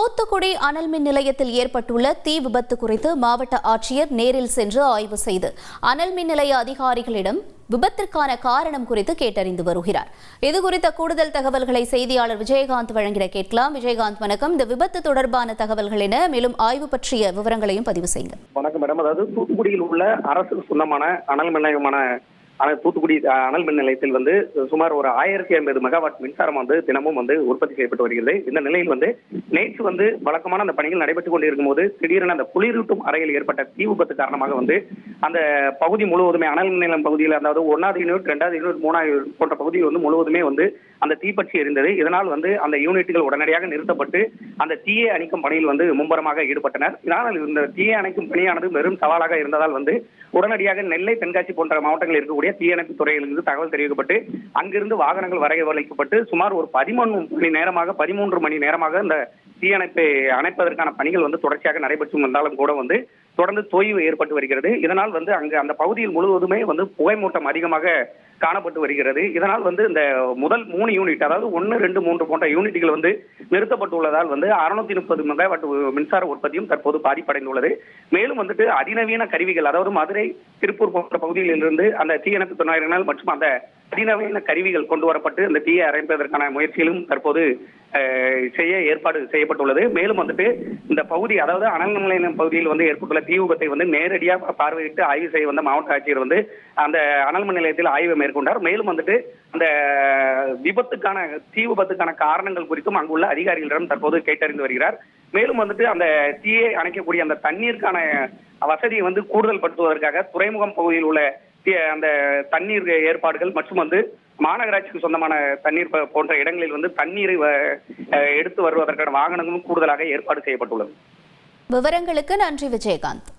தூத்துக்குடி அனல் மின் நிலையத்தில் ஏற்பட்டுள்ள தீ விபத்து குறித்து மாவட்ட ஆட்சியர் நேரில் சென்று ஆய்வு செய்து அனல் மின் நிலைய அதிகாரிகளிடம் விபத்திற்கான காரணம் குறித்து கேட்டறிந்து வருகிறார். இதுகுறித்த கூடுதல் தகவல்களை செய்தியாளர் விஜயகாந்த் வழங்கிட கேட்கலாம். விஜயகாந்த் வணக்கம். இந்த விபத்து தொடர்பான தகவல்கள் என மேலும் ஆய்வு பற்றிய விவரங்களையும் பதிவு செய்யுங்க வணக்கம் மேடம். அதாவது தூத்துக்குடியில் உள்ள அரசு சொந்தமான அனல் மின் நிலையமான ஆனால் தூத்துக்குடி அனல் மின் நிலையத்தில் வந்து சுமார் ஒரு ஆயிரத்தி ஐம்பது மெகாவாட் மின்சாரம் வந்து தினமும் வந்து உற்பத்தி செய்யப்பட்டு வருகிறது. இந்த நிலையில் வந்து நேற்று வந்து வழக்கமான அந்த பணிகள் நடைபெற்றுக் கொண்டிருக்கும் போது திடீரென அந்த குளிரூட்டும் அறையில் ஏற்பட்ட தீ விபத்து காரணமாக வந்து அந்த பகுதி முழுவதுமே அனல் மின் நிலையம் பகுதியில் அதாவது ஒன்றாவது யூனிட் ரெண்டாவது யூனிட் மூணாவது யூனிட் போன்ற பகுதியில் வந்து முழுவதுமே வந்து அந்த தீப்பற்றி எரிந்தது. இதனால் வந்து அந்த யூனிட்டுகள் உடனடியாக நிறுத்தப்பட்டு அந்த தீயை அணைக்கும் பணியில் வந்து மும்முரமாக ஈடுபட்டனர். இதனால் இந்த தீயை அணைக்கும் பணியானது வெறும் சவாலாக இருந்ததால் வந்து உடனடியாக நெல்லை தென்காசி போன்ற மாவட்டங்களில் இருக்கக்கூடிய தீயணைப்பு துறையிலிருந்து தகவல் தெரிவிக்கப்பட்டு அங்கிருந்து வாகனங்கள் வரவழைக்கப்பட்டு சுமார் ஒரு பதிமூணு மணி நேரமாக பதிமூன்று மணி நேரமாக இந்த தீயணைப்பை அணைப்பதற்கான பணிகள் வந்து தொடர்ச்சியாக நடைபெற்று வந்தாலும் கூட வந்து தொடர்ந்து தொய்வு ஏற்பட்டு வருகிறது. இதனால் வந்து அங்கு அந்த பகுதியில் முழுவதுமே வந்து புகைமூட்டம் அதிகமாக காணப்பட்டு வருகிறது. இதனால் வந்து இந்த முதல் மூணு யூனிட் அதாவது ஒன்று ரெண்டு மூன்று போன்ற யூனிட்டுகள் வந்து நிறுத்தப்பட்டுள்ளதால் வந்து அறுநூத்தி முப்பது மெகாவாட் மின்சார உற்பத்தியும் தற்போது பாதிப்படைந்துள்ளது. மேலும் வந்துட்டு அதிநவீன கருவிகள் அதாவது மதுரை திருப்பூர் போன்ற பகுதிகளிலிருந்து அந்த தீயணைப்பு துணையினர் மற்றும் அந்த அதிநவீன கருவிகள் கொண்டு வரப்பட்டு அந்த தீயை அரைப்பதற்கான முயற்சிகளும் தற்போது செய்ய ஏற்பாடு செய்யப்பட்டுள்ளது. மேலும் வந்துட்டு இந்த பகுதி அதாவது அனல் நிலையம் பகுதியில் வந்து ஏற்பட்டுள்ள தீ விபத்தை வந்து நேரடியாக பார்வையிட்டு ஆய்வு செய்ய வந்த மாவட்ட ஆட்சியர் வந்து அந்த அனல் மின் நிலையத்தில் ஆய்வு மேற்கொண்டார். மேலும் வந்துட்டு அந்த விபத்துக்கான தீ விபத்துக்கான காரணங்கள் குறித்தும் அங்குள்ள அதிகாரிகளிடம் தற்போது கேட்டறிந்து வருகிறார். மேலும் வந்துட்டு அந்த தீயை அணைக்கக்கூடிய அந்த தண்ணீருக்கான வசதியை வந்து கூடுதல் படுத்துவதற்காக துறைமுகம் பகுதியில் உள்ள அந்த தண்ணீர் ஏற்பாடுகள் மற்றும் வந்து மாநகராட்சிக்கு சொந்தமான தண்ணீர் போன்ற இடங்களில் வந்து தண்ணீரை எடுத்து வருவதற்கான வாகனங்களும் கூடுதலாக ஏற்பாடு செய்யப்பட்டுள்ளது. விவரங்களுக்கு நன்றி விஜயகாந்த்.